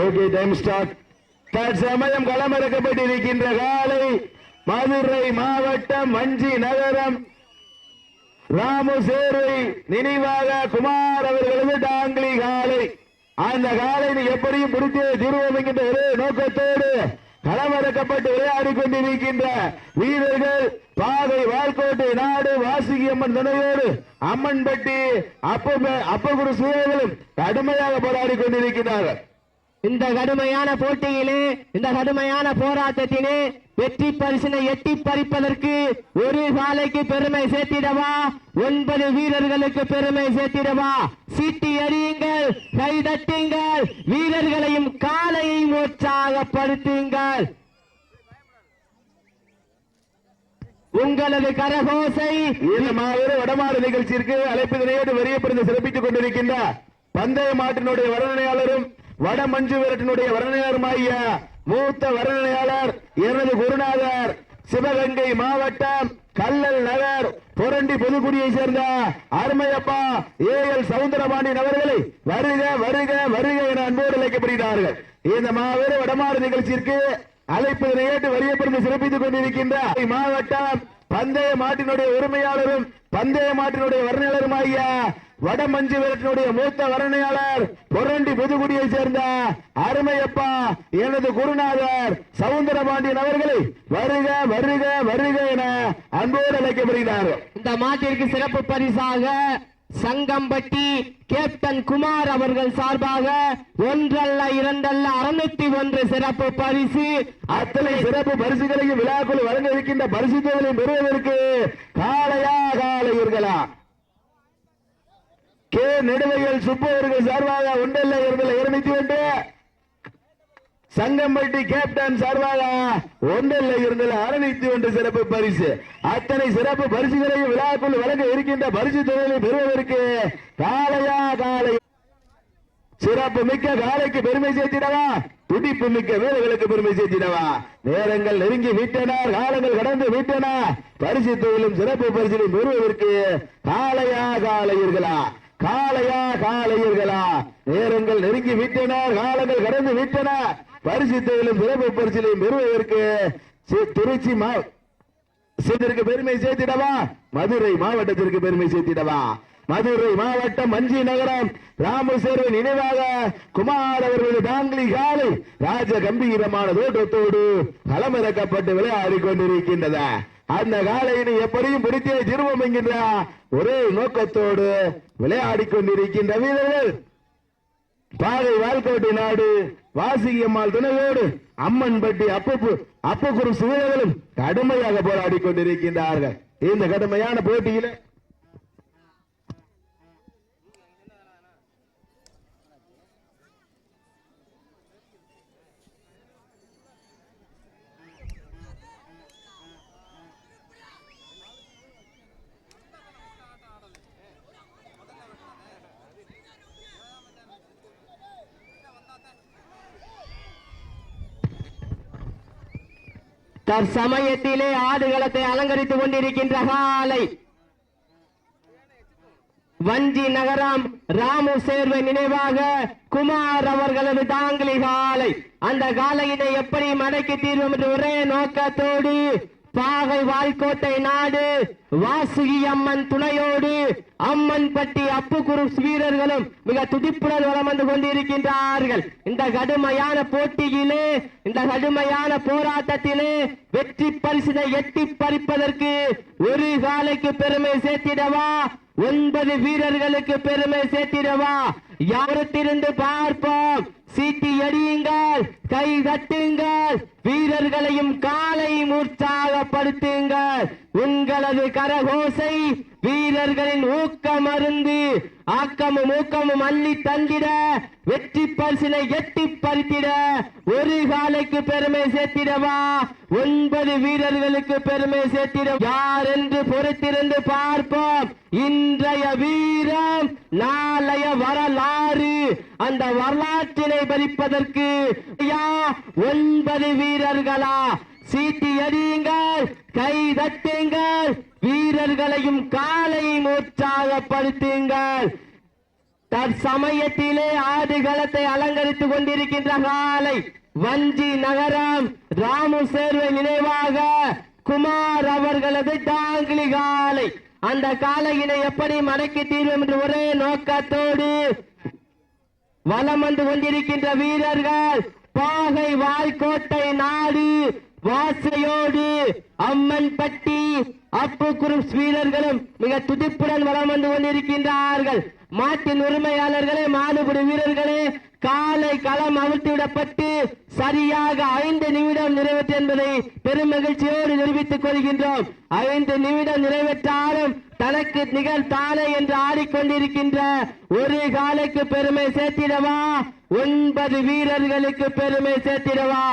Okay time start தற்சமயம் களமிறக்கப்பட்டிருக்கின்ற காலை மதுரை மாவட்டம் வஞ்சி நகரம். ராமு சேரை நினைவாக குமார் அவர்களது டாங்கிலி காலை. அந்த காலை நீ எப்படியும் முடித்து திருவமைக்கின்ற ஒரே நோக்கத்தோடு களமிறக்கப்பட்டு விளையாடி கொண்டிருக்கின்ற வீரர்கள் பாதை வால்கோட்டை நாடு வாசுகி அம்மன் துணையோடு அம்மன்பட்டி அப்ப அப்பகுரு சூழலும் கடுமையாக போராடி கொண்டிருக்கிறார்கள். இந்த கடுமையான போட்டியிலே இந்த கடுமையான போராட்டத்திலே வெற்றி பரிசினை எட்டி பறிப்பதற்கு ஒரு காலைக்கு பெருமை சேர்த்திடவா? ஒன்பது வீரர்களுக்கு பெருமை சேர்த்திடவா? சீட்டி எறியுங்கள் கை தட்டுங்கள் வீரர்களையும் காலையும் உற்சாகப்படுத்துங்கள். உங்களது கரகோசை இந்த மாபெரும் வடமாறு நிகழ்ச்சிக்கு அழைப்பிதனையோடு வரியப்படுத்தி சிறப்பித்துக் கொண்டிருக்கின்ற பந்தய மாட்டினுடைய வர்ணனையாளரும் வட மஞ்சு விரட்டினுடைய வர்ணனையாளருமாகிய மூத்த வர்ணனையாளர் எனது குருநாதர் சிவகங்கை மாவட்டம் கல்லல் நகர் புரண்டி புதுக்குடியை சேர்ந்த அருமையப்பா ஏ எல் சவுந்தரபாண்டியன் அவர்களை வருக வருக வருக என அன்போடு அழைக்கப்படுகிறார்கள். இந்த மாபெரும் வடமாறு நிகழ்ச்சிக்கு அழைப்பதனை ஏற்று வரியப்படுத்தி சிறப்பித்துக் கொண்டிருக்கின்ற மாவட்டம் பந்தய மாட்டினுடைய உரிமையாளரும் பந்தய மாட்டினுடைய வர்ணனையாளருமாகிய வடமஞ்சு விரட்டினுடைய மூத்த வர்ணையாளர் பொரண்டி புதுக்குடியை சேர்ந்த அருமையப்பா எனது குருநாதர் சவுந்தரபாண்டியன் அவர்களை வருக வருக வருக என அன்போடு அழைக்கப்படுகிறார். இந்த மாட்டிற்கு சிறப்பு பரிசாக சங்கம்பட்டி கேப்டன் குமார் அவர்கள் சார்பாக ஒன்றல்ல இரண்டல்ல அறுநூத்தி ஒன்று சிறப்பு பரிசு. அத்தனை சிறப்பு பரிசுகளையும் விழாக்குள் வழங்க இருக்கின்ற பரிசு தொகைகளையும் பெறுவதற்கு காலையா காலையர்களா? கே. நெடுவையில் சுப்பு அவர்கள் சார்பாக ஒன்றல்ல இரண்டல்ல இருநூத்தி ஒன்று. சங்கம்பட்டி கேப்டன் சார்பாக ஒன்றில் இருந்தல அறுநூத்தி ஒன்று சிறப்பு பரிசு. அத்தனை சிறப்பு பரிசுகளையும் விழாக்குள் வழங்க இருக்கின்ற பரிசு தொழிலை பெறுவதற்கு காலையா காலை சிறப்பு மிக்க காலைக்கு பெருமை சேர்த்திடவா? துடிப்பு மிக்க வீரர்களுக்கு பெருமை சேர்த்திடவா? நேரங்கள் நெருங்கி விட்டனர் காலங்கள் கடந்து விட்டன. பரிசு தொழிலும் சிறப்பு பரிசிலும் பெறுவதற்கு காலையா காலையீர்களா காலையா காலையீர்களா நேரங்கள் நெருங்கி விட்டன காலங்கள் கடந்து விட்டன. பரிசு தொழிலும் சிறப்பு பரிசிலையும் பெறுவதற்கு சி- திருச்சி மா சேர்த்திற்கு பெருமை சேர்த்திடவா? மதுரை மாவட்டத்திற்கு பெருமை சேர்த்திடவா? மதுரை மாவட்டம் மஞ்சி நகரம் ராமசேர்வ நினைவாக குமார் அவர்களது டாங்கிலி காலை ராஜ கம்பீரமான தோற்றத்தோடு களமிறக்கப்பட்டு விளையாடி கொண்டிருக்கின்றத அந்த காலையினை எப்படியும் பிடித்தே திரும்பம் என்கின்ற ஒரே நோக்கத்தோடு விளையாடி கொண்டிருக்கின்ற வீரர்கள். பாதை வாழ்க்கோட்டை நாடு வாசிகி அம்மாள் துணையோடு அம்மன்பட்டி அப்பப்பு அப்பகுரு சிவர்களும் கடுமையாக போராடி கொண்டிருக்கின்றார்கள். இந்த கடுமையான போட்டியில தற்சமயத்திலே ஆடுகளத்தை அலங்கரித்துக் கொண்டிருக்கின்ற காலை. வஞ்சி நகரம் ராமு சேர்வை நினைவாக குமார் அவர்களது தாங்கிலி காலை. அந்த காலையினை எப்படி மடக்கி தீர்வோம் என்று ஒரே நோக்கத்தோடு பாகை வாய்க்கோட்டை நாடு வாசுகி அம்மன் துணையோடு அம்மன் பட்டி அப்புகுரு வீரர்களும் மிக துடிப்புடன் வளம் வந்து கொண்டிருக்கின்றார்கள். இந்த கடுமையான போட்டியிலே இந்த கடுமையான போராட்டத்திலே வெற்றி பரிசினை எட்டி பறிப்பதற்கு ஒரு காலைக்கு பெருமை சேர்த்திடவா? ஒன்பது வீரர்களுக்கு பெருமை சேர்த்திடவா? யாரத்திலிருந்து பார்ப்போம்? சீட்டி எறியுங்கள் கை தட்டுங்கள் வீரர்களையும் காலையும் உற்சாகப்படுத்துங்கள் உங்களது கரகோசை வீரர்களின் ஊக்கம் அருந்து ஆக்கமும் ஊக்கமும் அள்ளி தந்திட வெற்றி பரிசினை எட்டி பறித்திட ஒரு காலைக்கு பெருமை சேர்த்திடவா ஒன்பது வீரர்களுக்கு பெருமை சேர்த்திட யார் என்று பொறுத்திருந்து பார்ப்போம்? இன்றைய வீரம் நாளைய வரலாறு. அந்த வரலாற்றினை பறிப்பதற்கு யா ஒன்பது வீரர்களா? சீட்டி எறியுங்கள் கை தட்டுங்கள் வீரர்களையும் காலையும் உற்சாகப்படுத்துங்கள் தற்சமயத்திலே ஆடுகளத்தை அலங்கரித்துக் கொண்டிருக்கின்ற காலை வஞ்சி நகரம் ராமு சேர்வை நினைவாக குமார் அவர்களது டாங்கிலி காலை. அந்த காலையினை எப்படி மடக்கி தீர்வோம் என்று ஒரே நோக்கத்தோடு வலம் வந்து கொண்டிருக்கின்ற வீரர்கள் பாகை வாய்க்கோட்டை நாடு வாசையோடு அம்மன் பட்டி அப்பு குரூப்ஸ் வீரர்களும் மிக துடிப்புடன் வளம் வந்து கொண்டிருக்கின்றார்கள். மாட்டின் உரிமையாளர்களே மாடுபிடி வீரர்களே காலை களம் அவிழ்த்து விடப்பட்டு சரியாக ஐந்து நிமிடம் நிறைவேற்று என்பதை பெரும் மகிழ்ச்சியோடு நிரூபித்துக் கொள்கின்றோம். ஐந்து நிமிடம் நிறைவேற்றாலும் தனக்கு நிகழ்த்தானே என்று ஆடிக்கொண்டிருக்கின்ற ஒரு காலைக்கு பெருமை சேர்த்திடவா? ஒன்பது வீரர்களுக்கு பெருமை சேர்த்திடவா?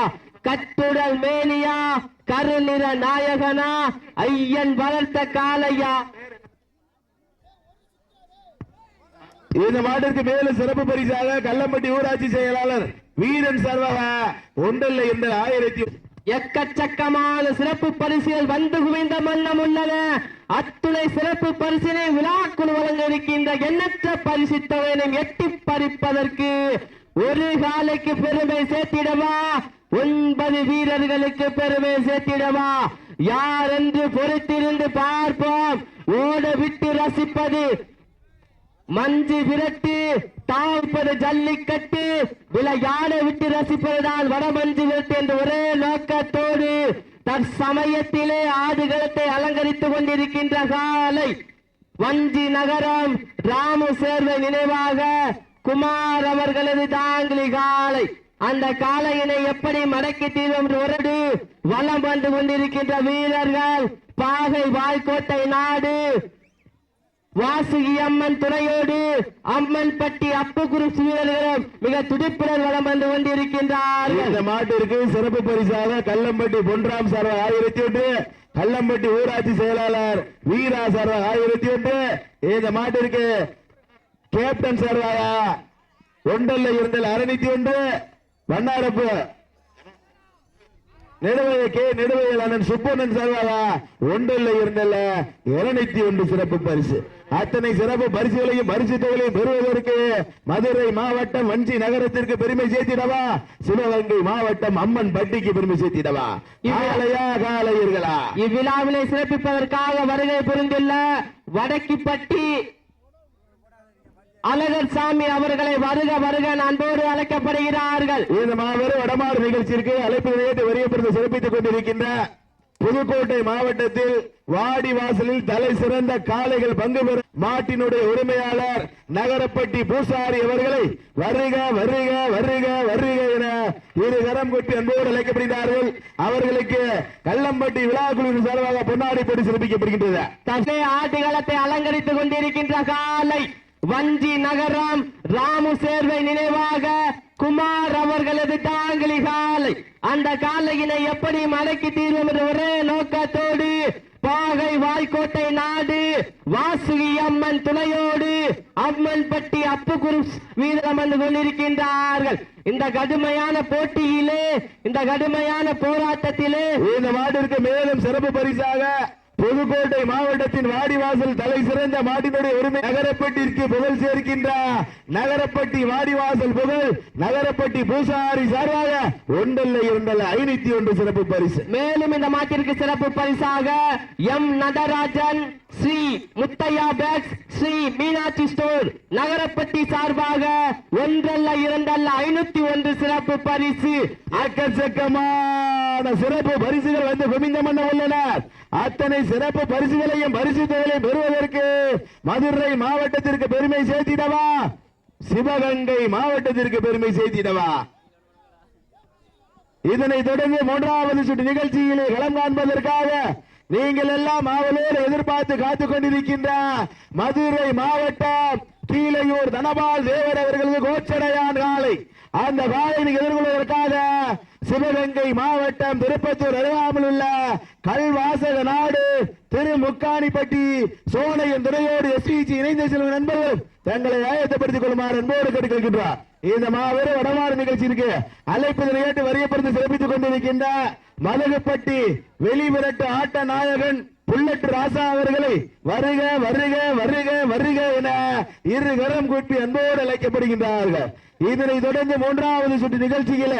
கட்டுடல் மேனியா கருநிற நாயகனா ஐயன் வளர்த்த காளையா? இந்த மாட்டிற்கு மேலும் சிறப்பு பரிசாக கல்லம்பட்டி ஊராட்சி செயலாளர் வீரன் சர்வக ஒன்றில் இருந்த ஆயிரத்தி எக்கச்சக்கமான சிறப்பு பரிசுகள் வந்து குவிந்த மன்னம் உள்ளன. அத்துணை சிறப்பு பரிசினை விழாக்குழு வழங்க இருக்கின்ற எண்ணற்ற பரிசுத்தவனையும் எட்டி பறிப்பதற்கு ஒரு காலைக்கு பெருமை சேர்த்திடவா? ஒன்பது வீரர்களுக்கு பெருமை சேர்த்திடவா? யார் என்று பொறுத்திருந்து பார்ப்போம். ஓட விட்டு ரசிப்பது மஞ்சு விரட்டு தாழ்ப்பது ஜல்லிக்கட்டு விளையாட விட்டு ரசிப்பதுதான் வடமஞ்சு விரட்டு என்ற ஒரே நோக்கத்தோடு தற்சமயத்திலே ஆடுகளத்தை அலங்கரித்துக் கொண்டிருக்கின்ற காலை வஞ்சி நகரம் ராமு சேர்வை நினைவாக குமார் அவர்களது தாங்கிலி காலை. அந்த காளையினை எப்படி மடக்கி தீர்வோம் என்று ஒரடு வலம் வந்து கொண்டிருக்கின்ற வீரர்கள் பாகை வாய்க்கோட்டை நாடு வாசுகி அம்மன் துணையோடு அம்மன் பட்டி அப்பு குரூப் வீரர்களும் மிக துடிப்புடன் வளம் வந்து கொண்டிருக்கின்றார் இந்த மாட்டிற்கு சிறப்பு பரிசாக கல்லம்பட்டி பொன்றாம் சர்வ ஆயிரத்தி ஒன்று கல்லம்பட்டி ஊராட்சி செயலாளர் வீரா சர்வ ஆயிரத்தி ஒன்று இந்த மாட்டிற்கு கேப்டன் சர்வாயா ஒன்றல்ல இருந்தல் அறுநூத்தி ஒன்று வண்ணாரப்பு நெடுவைய கே நெடுவையல் அண்ணன் சுப்பண்ணன் சர்வாயா ஒன்றல்ல இருந்தல்ல இருநூத்தி ஒன்று சிறப்பு பரிசு. அத்தனை சிறப்பு பரிசுகளையும் பரிசு தொகையையும் பெறுவதற்கு மதுரை மாவட்டம் வஞ்சி நகரத்திற்கு பெருமை சேர்த்திடவா? சிவகங்கை மாவட்டம் அம்மன் பட்டிக்கு பெருமை சேர்த்திடவா? காலையா காலையர்களா? இவ்விழாவினை சிறப்பிப்பதற்காக வருகை புரிந்துள்ள வடக்கிப்பட்டி அழகர் சாமி அவர்களை வருக வருக அன்போடு அழைக்கப்படுகிறார்கள். இந்த மாபெரும் வடமாறு நிகழ்ச்சிக்கு அழைப்பு நிலையத்தை வரியப்படுத்த சிறப்பித்துக் கொண்டிருக்கின்ற புதுக்கோட்டை மாவட்டத்தில் வாடி வாசலில் தலை சிறந்த காளைகள் பங்கு பெறும் மாட்டினுடைய உரிமையாளர் நகரப்பட்டி பூசாரி அவர்களை வருக வருக வருக வருக என இரு கரம் கொட்டி அன்போடு அழைக்கப்படுகிறார்கள். அவர்களுக்கு கல்லம்பட்டி விழாக்குழுவின் சார்பாக பொன்னாடி போட்டு சிறப்பிக்கப்படுகின்றது. தசை ஆட்டுகளத்தை அலங்கரித்துக் கொண்டிருக்கின்ற காலை வஞ்சி நகரம் ராமு சேர்வை நினைவாக குமார் அவர்களது தாங்கிலி காலை. அந்த காலையினை எப்படி மடக்கி தீர்வோம் என்ற ஒரே நோக்கத்தோடு பாகை வாய்க்கோட்டை நாடு வாசுகி அம்மன் துணையோடு அம்மன் பட்டி அப்பு குரு வீரம் வந்து கொண்டிருக்கின்றார்கள். இந்த கடுமையான போட்டியிலே இந்த கடுமையான போராட்டத்திலே இந்த மாட்டிற்கு மேலும் சிறப்பு பரிசாக புதுக்கோட்டை மாவட்டத்தின் வாடிவாசல் தலை சிறந்த மாட்டினுடைய உரிமை நகரப்பட்டிற்கு புகழ் சேர்க்கின்ற நகரப்பட்டி வாடிவாசல் புகழ் நகரப்பட்டி பூசாரி சார்பாக ஒன்றல்ல இரண்டல்ல ஐநூத்தி ஒன்று சிறப்பு பரிசு. மேலும் இந்த மாட்டிற்கு சிறப்பு பரிசாக M Natarajan Shri Muthaiah bakes Shri Meenakshi store Nagarapatti சார்பாக ஒன்றல்ல இரண்டல்ல ஐநூத்தி ஒன்று சிறப்பு பரிசு. அக்கச்சக்கமான சிறப்பு பரிசுகள் வந்து குமிந்தம் மன்ன உள்ளன. அத்தனை சிறப்பு பரிசுகளையும் பரிசு தொகையை பெறுவதற்கு மதுரை மாவட்டத்திற்கு பெருமை சேர்த்திடவா? சிவகங்கை மாவட்டத்திற்கு பெருமை சேர்த்திடவா? இதனை தொடர்ந்து மூன்றாவது சுற்று நிகழ்ச்சியிலே களம் காண்பதற்காக நீங்கள் எல்லாம் ஆவலோடு எதிர்பார்த்து காத்துக் கொண்டிருக்கின்ற மதுரை மாவட்டம் கீழையூர் தனபால் தேவர் அவர்களது கோச்சடையான் காலை. அந்த பாதையை எதிர்கொள்வதற்காக சிவகங்கை மாவட்டம் திருப்பத்தூர் அருகாமல் உள்ள கல்வாசக நாடு திருமுக்காணிப்பட்டி சோனையின் துணையோடு எஸ்பிஜி இணைந்து செல்லும் நண்பர்கள் தங்களை ஆயத்தப்படுத்திக் கொள்ளுமாறு அன்போடு கேட்டுக்கொள்கின்றார். இந்த மாபெரும் வடமாறு நிகழ்ச்சிக்கு அழைப்பதில் ஏற்று வரியப்படுத்தி சிறப்பித்துக் கொண்டிருக்கின்ற மலகுப்பட்டி வெளிவிரட்டு ஆட்ட நாயகன் புள்ளட்டு ராசா அவர்களை வருக வருக வருக வருக என இரு கரம் கூப்பி அன்போடு அழைக்கப்படுகின்றார்கள். இதனை தொடர்ந்து மூன்றாவது சுற்று நிகழ்ச்சியில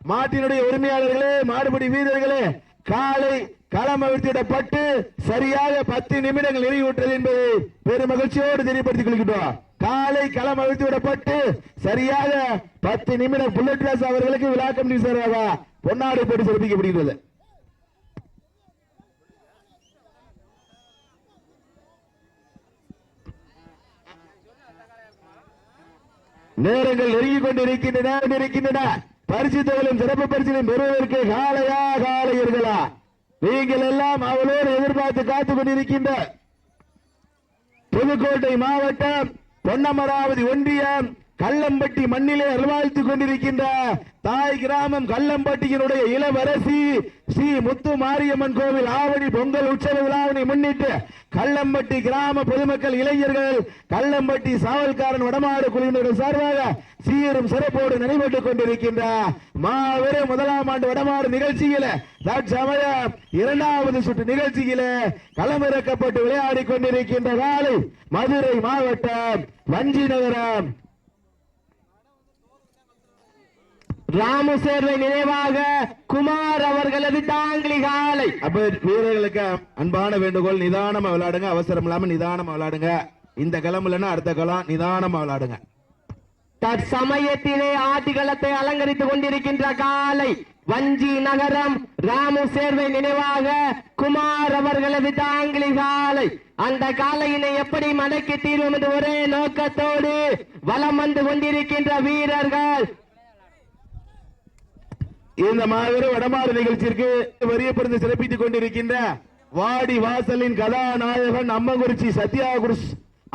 மாட்டினுடைய உரிமையாளர்களே மாடுபிடி வீரர்களே காலை களம் அவிழ்த்திடப்பட்டு சரியாக பத்து நிமிடங்கள் நிறைவுற்றது என்பதை பெரும் மகிழ்ச்சியோடு தெரியப்படுத்திக் கொள்கின்றோம். காலை களம் அவிழ்த்து விடப்பட்டு சரியாக பத்து நிமிடம் புல்லட் அவர்களுக்கு விழா கமிட்டி சேர்வாக பொன்னாடை போட்டு சிறப்பிக்கப்படுகிறது. நேரங்கள் நெருங்கிக் கொண்டிருக்கின்றன இருக்கின்றன பரிசு தொகையிலும் சிறப்பு பரிசிலும் பெறுவதற்கு காலையா காலையர்களா? நீங்கள் எல்லாம் அவளோடு எதிர்பார்த்து காத்துக் கொண்டிருக்கின்ற புதுக்கோட்டை மாவட்டம் பொன்னமராவதி ஒன்றியம் கல்லம்பட்டி மண்ணிலே அல்வாழ்த்துக் கொண்டிருக்கின்ற தாய் கிராமம் கல்லம்பட்டியினுடைய இளவரசி ஸ்ரீ முத்து மாரியம்மன் கோவில் ஆவணி பொங்கல் உற்சவ விழாவினை முன்னிட்டு கல்லம்பட்டி கிராம பொதுமக்கள் இளைஞர்கள் கல்லம்பட்டி சாவல்காரன் வடமாடு குழுவினர்கள் சார்பாக சீரும் சிறப்போடு நடைபெற்றுக் கொண்டிருக்கின்ற மாபெரும் முதலாம் ஆண்டு வடமாடு நிகழ்ச்சியில தற்சமயம் இரண்டாவது சுற்று நிகழ்ச்சியில களமிறக்கப்பட்டு விளையாடிக் கொண்டிருக்கின்ற காலை மதுரை மாவட்டம் வஞ்சி நகரம் ராமு சேர்வை நினைவாக குமார் அவர்களது தாங்கிலி காலை. அப்ப வீரர்களுக்கு அன்பான வேண்டுகோள் நிதானமா விளையாடுங்க. அவசரம் இல்லாம நிதானமா விளையாடுங்க. இந்த களம் இல்லைன்னா அடுத்த களம் நிதானமா விளையாடுங்க. தற்சமயத்திலே ஆட்டுகளத்தை அலங்கரித்துக் கொண்டிருக்கின்ற காலை. வஞ்சி நகரம் ராமு சேர்வை நினைவாக குமார் அவர்களது தாங்கிலி காலை. அந்த காலையினை எப்படி மடக்கி தீர்வோம் என்று ஒரே நோக்கத்தோடு வலம் வந்து கொண்டிருக்கின்ற வீரர்கள் இந்த மாபெரும் வடமாறு நிகழ்ச்சிக்கு வரியப்பிறந்து சிறப்பித்துக் கொண்டிருக்கின்ற வாடி வாசலின் கதாநாயகன் அம்மங்குறிச்சி சத்யாகுருஷ்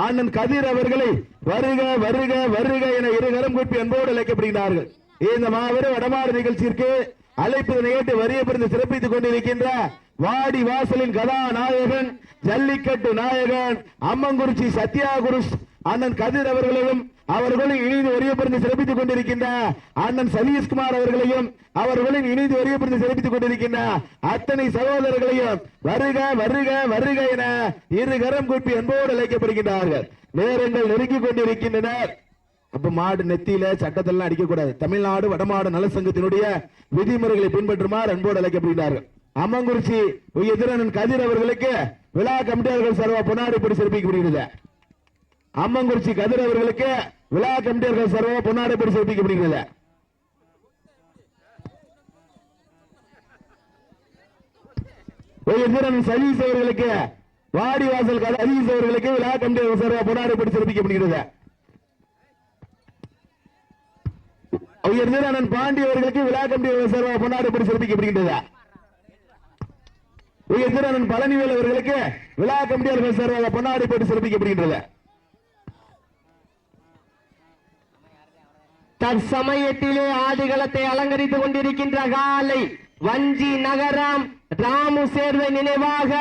அண்ணன் கதிர் அவர்களை வருக வருக வருக என இருகரம் கூப்பி அன்போடு அழைக்கப்படுகிறார்கள். இந்த மாபெரும் வடமாறு நிகழ்ச்சிக்கு அழைப்பதனை ஏற்று வரியப்பிறந்து சிறப்பித்துக் கொண்டிருக்கின்ற வாடி வாசலின் கதாநாயகன் ஜல்லிக்கட்டு நாயகன் அம்மங்குறிச்சி சத்யாகுருஷ் அண்ணன் கதிர் அவர்களையும் அவர்களும் இணைந்து வரியப்பிறந்து சிறப்பித்துக் கொண்டிருக்கின்ற அண்ணன் சதீஷ்குமார் அவர்களையும் அவர்களும் இணைந்து வரியப்பிறந்து சிறப்பித்துக் கொண்டிருக்கின்ற அத்தனை சகோதரர்களையும் வருக வருக வருக என இரு கரம் கூப்பி அன்போடு அழைக்கப்படுகின்றார்கள். நேரங்கள் நெருங்கிக் கொண்டிருக்கின்றனர் அப்ப மாடு நெத்தியில சட்டத்தெல்லாம் அடிக்கக்கூடாது. தமிழ்நாடு வடமாடு நல சங்கத்தினுடைய விதிமுறைகளை பின்பற்றுமாறு அன்போடு அழைக்கப்படுகிறார்கள் அம்மங்குறிச்சி எதிரனன் கதிர் அவர்களுக்கு விழா கமிட்டியாளர்கள் சர்வா பொன்னாடிப்படி சிறப்பிக்கப்படுகிறது. அம்மங்குறிச்சி கதிர் அவர்களுக்கு விழா கமிட்டியர்கள் சர்வ பொன்னாடைப்படி சிறப்பிக்கப்படுகிறது எந்திரன் சதீஷ் அவர்களுக்கு வாடி வாசல் சதீஷ் அவர்களுக்கு விழா கமிட்டியர்கள் சர்வ பொன்னாடைப்படி சிறப்பிக்கப்படுகிறது உயர்ந்திரன் பாண்டி அவர்களுக்கு விழா கமிட்டியர்கள் சர்வ பொன்னாடைப்படி சிறப்பிக்கப்படுகின்றது உயர்ந்திரன் பழனிவேல் அவர்களுக்கு விழா கமிட்டியர்கள் சர்வ பொன்னாடைப்படி சிறப்பிக்கப்படுகின்றது தற்சமயத்திலே ஆடுகளத்தை அலங்கரித்துக் கொண்டிருக்கின்ற காலை வஞ்சி நகரம் ராமு சேர்வை நினைவாக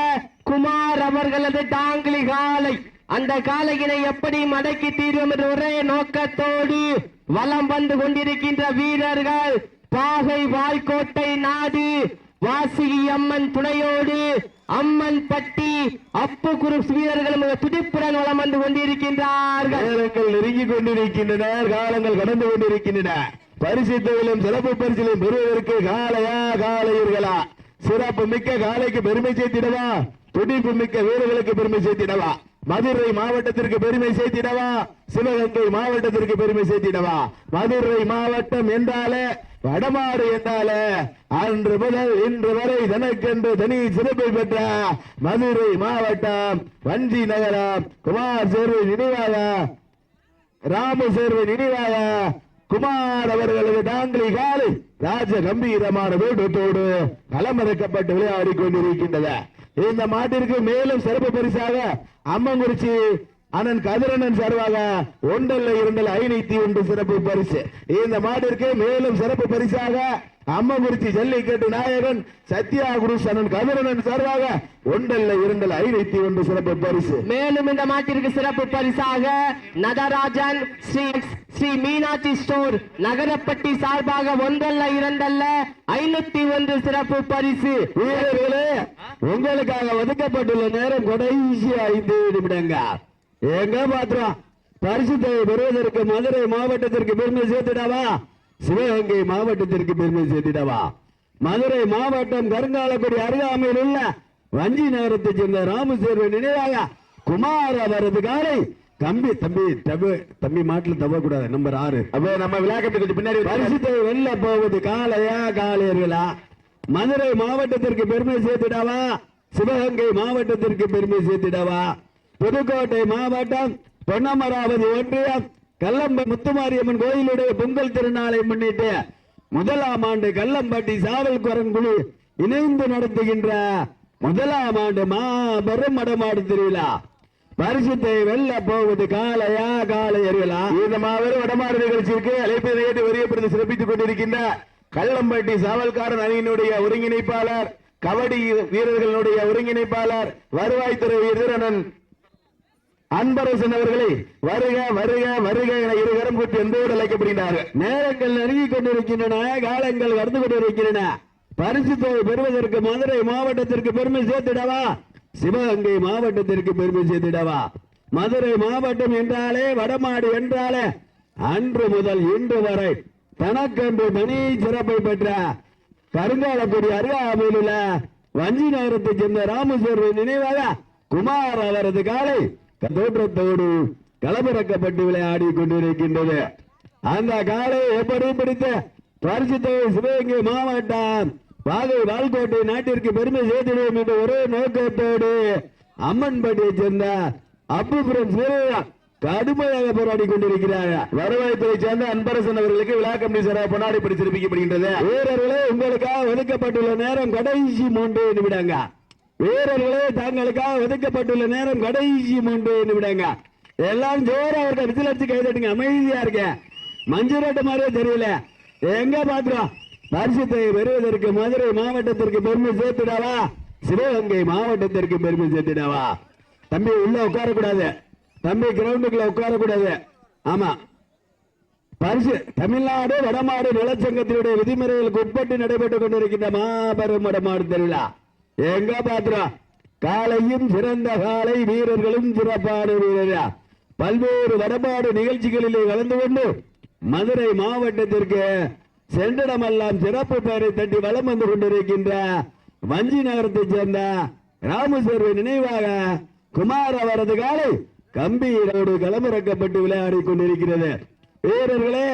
குமார் அவர்களது டாங்கிலி காலை. அந்த காலையினை எப்படி மடக்கி தீர்வோம் என்ற ஒரே நோக்கத்தோடு வலம் வந்து கொண்டிருக்கின்ற வீரர்கள் பாகை வாய்க்கோட்டை நாடு வாசிகி அம்மன் துணையோடு அம்மன் பட்டி அப்பு குரூப் வீரர்களும் துடிப்புடன் வளம் வந்து கொண்டிருக்கின்றார்கள். நேரங்கள் நெருங்கிக் கொண்டிருக்கின்றன காலங்கள் கடந்து கொண்டிருக்கின்றன. பரிசுத்தவிலும் சிறப்பு பரிசிலும் பெறுவதற்கு காலையா காலையீர்களா? சிறப்பு மிக்க காலைக்கு பெருமை சேர்த்திடவா? துடிப்பு மிக்க வீரர்களுக்கு பெருமை சேர்த்திடவா? மதுரை மாவட்டத்திற்கு பெருமை சேர்த்திடவா? சிவகங்கை மாவட்டத்திற்கு பெருமை சேர்த்திடவா? மதுரை மாவட்டம் என்றாலே வடமாடு என்றால அன்று முதல் இன்று வரை தனக்கென்று தனி சிறப்பை பெற்ற மதுரை மாவட்டம் வஞ்சி நகரம் குமார் சேர்வை நினைவாக ராம சேர்வை நினைவாக குமார் அவர்களது தாங்கி காலை ராஜ கம்பீரமான வேட்டத்தோடு களமிறக்கப்பட்டு விளையாடி கொண்டிருக்கின்றது இந்த மாட்டிற்கு மேலும் சிறப்பு பரிசாக அம்மங்குறிச்சி அண்ணன் கதிரண்ணன் சார்பாக ஒன்றல்ல இரண்டல் ஐநூத்தி ஒன்று சிறப்பு பரிசு. இந்த மாட்டிற்கு மேலும் சிறப்பு பரிசாக அம்மங்குறிச்சி ஜல்லிக்கட்டு நாயகன் சத்யா குருஸ் அண்ணன் கதிரண்ணன் சார்பாக ஒன்றல்ல இரண்டல் ஐநூத்தி ஒன்று சிறப்பு பரிசு. மேலும் இந்த மாட்டிற்கு சிறப்பு பரிசாக நடராஜன் ஸ்ரீ ஸ்ரீ மீனாட்சி ஸ்டோர் நகரப்பட்டி சார்பாக ஒன்றல்ல இரண்டல்ல ஐநூத்தி ஒன்று சிறப்பு பரிசு. வீரர்களே உங்களுக்காக ஒதுக்கப்பட்டுள்ள நேரம் கடைசி ஐந்து நிமிடங்க எங்க பாத்திரம் பரிசுத்தை பெறுவதற்கு மதுரை மாவட்டத்திற்கு பெருமை சேர்த்துடாவா? சிவகங்கை மாவட்டத்திற்கு பெருமை சேர்த்திடவா? மதுரை மாவட்டம் கருங்காலக்குடி அருகாமையில் உள்ள வஞ்சி நகரத்தை சேர்ந்த ராமசேர்வன் நினைவாக குமார் அவரது காலை தம்பி தம்பி தம்பி தம்பி மாட்டில் தவ கூடாது நம்பர் ஆறு. அப்ப நம்ம விளையாட்டுக்கு பின்னாடி பரிசுத்தை வெல்ல போவது காளையா காளையர்களா? மதுரை மாவட்டத்திற்கு பெருமை சேர்த்திடவா? சிவகங்கை மாவட்டத்திற்கு பெருமை சேர்த்திடவா? புதுக்கோட்டை மாவட்டம் பொன்னமராவதி ஒன்றியம் கல்லம்ப முத்துமாரியம்மன் கோயிலுடைய பொங்கல் திருநாளை முன்னிட்டு முதலாம் ஆண்டு கல்லம்பட்டி சாவல் குரங்குழு இணைந்து நடத்துகின்ற முதலாம் ஆண்டு மாபெரும் மடமாடு திருவிழா. பரிசுத்தை வெல்ல போவது காளையா காளையர்களா இந்த மாபெரும் வடமாடு நிகழ்ச்சிக்கு அழைப்பை நிகழ்ச்சி வரியப்படுத்தி சிறப்பித்துக் கொண்டிருக்கின்ற கள்ளம்பட்டி சாவல்காரன் அணியினுடைய ஒருங்கிணைப்பாளர் கபடி வீரர்களுடைய ஒருங்கிணைப்பாளர் வருவாய்த்துறை வீரனன் அன்பரசன் அவர்களை வருக வருக வருக என இருகரம் கூட்டி எந்தோடு அழைக்கப்படுகிறார்கள் நேரங்கள் நெருங்கி கொண்டிருக்கின்றன காலங்கள் வந்து கொண்டிருக்கின்றன. பரிசு தொகை பெறுவதற்கு மதுரை மாவட்டத்திற்கு பெருமை சேர்த்திடவா? சிவகங்கை மாவட்டத்திற்கு பெருமை சேர்த்திடவா? மதுரை மாவட்டம் என்றாலே வடமாடு என்றாலே அன்று முதல் இன்று வரை தனக்கென்று மணி சிறப்பை பெற்ற கருங்காலக்குடி அருகாமையில் உள்ள வஞ்சி நகரத்தைச் சேர்ந்த ராமசுவரின் நினைவாக குமார் அவரது காலை தோற்றத்தோடு களமிறக்கப்பட்டு விளையாடி கொண்டிருக்கின்றது. அந்த காலை எப்படி பிடித்த பரிசுத்தை சிவகங்கை மாவட்டம் பாகை வால்கோட்டை நாட்டிற்கு பெருமை சேர்த்திடுவோம் என்ற ஒரே நோக்கத்தோடு அம்மன்பட்டியை சேர்ந்த அப்புபுரம் சிவகங்கை கடுமையாக போராடி கொண்டிருக்கிறார். வருவாய்த்துறை சேர்ந்த அன்பரசன் அவர்களுக்கு விழா கமிட்டி சார்பாக பொன்னாடி படித்திருப்பிக்கப்படுகின்றது. வீரர்களே உங்களுக்காக ஒதுக்கப்பட்டுள்ள நேரம் கடைசி மூன்று நிமிடங்க வீரர்களே தங்களுக்காக ஒதுக்கப்பட்டுள்ள நேரம் கடைசி மூன்று நிமிடங்க எல்லாம் ஜோர அவர்கிட்ட விசில் அடிச்சு கைதட்டுங்க அமைதியா இருக்க மஞ்சுரட்டு மாதிரியே தெரியல. எங்க பாத்துறோம்? பரிசுத்தை பெறுவதற்கு மதுரை மாவட்டத்திற்கு பெருமை சேர்த்துடாவா? சிவகங்கை மாவட்டத்திற்கு பெருமை சேர்த்துடாவா? தம்பி உள்ள உட்கார கூடாது தம்பி கிரவுண்டுக்குள்ள உட்கார கூடாது ஆமா. பரிசு தமிழ்நாடு வடமாடு நலச்சங்கத்தினுடைய விதிமுறைகளுக்கு உட்பட்டு நடைபெற்றுக் கொண்டிருக்கின்ற மாபெரும் வடமாடு திருவிழா. எங்க பாத்திரம் காலையும் சிறந்த காலை வீரர்களும் சிறப்பான வீரரா பல்வேறு வடபாடு நிகழ்ச்சிகளிலே கலந்து கொண்டு மதுரை மாவட்டத்திற்கு சென்றிடமெல்லாம் சிறப்பு பெயரை தட்டி வலம் வந்து கொண்டிருக்கின்ற வஞ்சி நகரத்தைச் சேர்ந்த ராமசேர்வை நினைவாக குமார் அவரது காலை கம்பியோடு களமிறக்கப்பட்டு விளையாடி கொண்டிருக்கிறது. வீரர்களே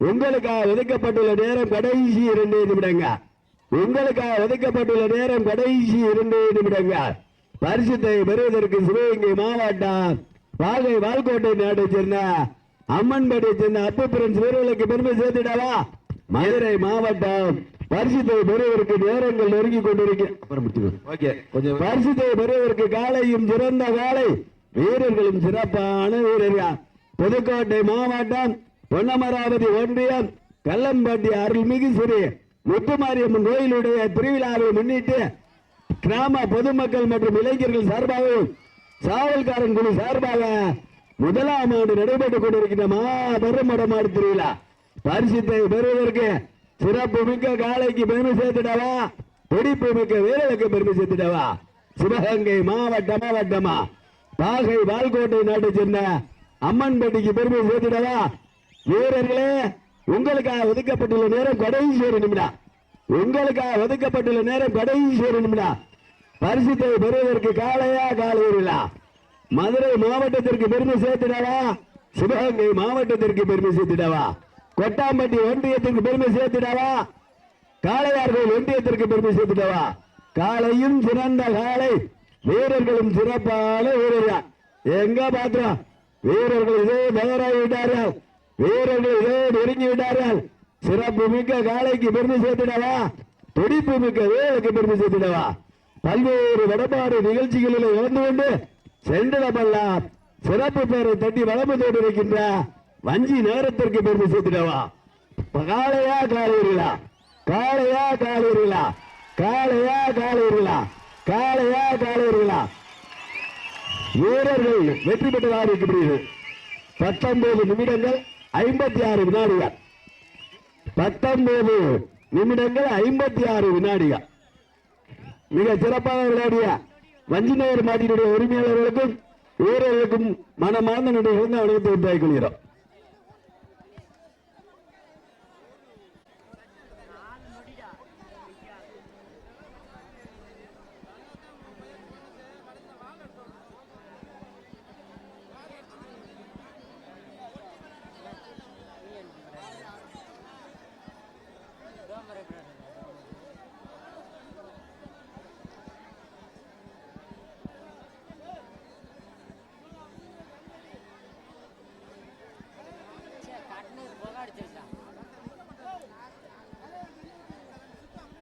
உங்களுக்காக ஒதுக்கப்பட்டுள்ள நேரம் கடைசி இரண்டு நிமிடங்க. உங்களுக்காக ஒதுக்கப்பட்டுள்ள நேரம் கடைசி இரண்டு நிமிடங்க பரிசுத்தை பெறுவதற்கு சிவகங்கை மாவட்டம் வாகை வால்கோட்டை நாட்டை சேர்ந்த அம்மன்பேட்டை சேர்ந்த அப்பு பிரின்ஸ் வீரர்களுக்கு பெருமை சேர்த்திடவா? மதுரை மாவட்டம் பரிசுத்தை பெறுவதற்கு நேரங்கள் நெருங்கி கொண்டிருக்க அப்புறம் முடிச்சுக்கோ. ஓகே கொஞ்சம் பரிசுத்தை பெறுவதற்கு காலையும் சிறந்த காலை வீரர்களும் சிறப்பான வீரர்கள். புதுக்கோட்டை மாவட்டம் பொன்னமராவதி ஒன்றியம் கல்லம்பட்டி அருள்மிகு ஸ்ரீ முத்துமாரியம்மன் கோயிலுடைய திருவிழாவை முன்னிட்டு கிராம பொதுமக்கள் மற்றும் இளைஞர்கள் சார்பாகவும் சாவல்காரன் குழு சார்பாக முதலாம் ஆண்டு நடைபெற்றுக் கொண்டிருக்கின்ற மாபெரும் மடமாடு திருவிழா. பரிசுத்தை பெறுவதற்கு சிறப்பு மிக்க காலைக்கு பெருமை சேர்த்துடவா? பிடிப்பு மிக்க வீரலுக்கு பெருமை சேர்த்துடவா? சிவகங்கை மாவட்ட மாவட்டமா? பாகை வால்கோட்டை நாட்டை சேர்ந்த அம்மன்பட்டிக்கு பெருமை சேர்த்துடவா? வீரர்களே உங்களுக்காக ஒதுக்கப்பட்டுள்ள நேரம் கடைசி ஒரு நிமிடம். உங்களுக்காக ஒதுக்கப்பட்டுள்ள நேரம் கடைசி ஒரு நிமிடம். பரிசுத்தை பெறுவதற்கு காலையா காலையிலா மதுரை மாவட்டத்திற்கு பெருமை சேர்த்துடவா? சிவகங்கை மாவட்டத்திற்கு பெருமை சேர்த்துடவா? கொட்டாம்பட்டி ஒன்றியத்திற்கு பெருமை சேர்த்துடவா? காளையார்கள் ஒன்றியத்திற்கு பெருமை சேர்த்துடவா? காலையும் சிறந்த காலை வீரர்களும் சிறப்பான வீரர்கள். எங்க பாத்திரம்? வீரர்கள் இதே தயாராகி விட்டார்கள். வீரர்கள் நெருங்கி விட்டார்கள்? சிறப்பு மிக்க காலைக்கு பெருமை சேர்த்துடவா? துடிப்பு மிக்க வேலைக்கு பெருமை சேர்த்துடவா? பல்வேறு வடபாடு நிகழ்ச்சிகளில் இழந்து கொண்டு சென்றிடமெல்லாம் சிறப்பு பேரை தட்டி வளமத்தோடு இருக்கின்ற வஞ்சி நேரத்திற்கு பெருமை சேர்த்துடவா? காலையா காலையீர்களா காலையா காலையீர்களா காலையா காலையீர்களா காலையா காலையீர்களா வீரர்கள் வெற்றி பெற்றதாக இருக்கிறீர்கள். பத்தொன்பது நிமிடங்கள். ஐம்பத்தி ஆறு வினாடிகள். பத்தொன்பது நிமிடங்கள் ஐம்பத்தி ஆறு வினாடிகள். மிக சிறப்பாக விளையாடிய வஞ்சிநகர் மாட்டினுடைய உரிமையாளர்களுக்கும் வீரர்களுக்கும் மனமார்ந்த நன்றி வணக்கத்தை உண்டாக்கிக் கொள்கிறோம்.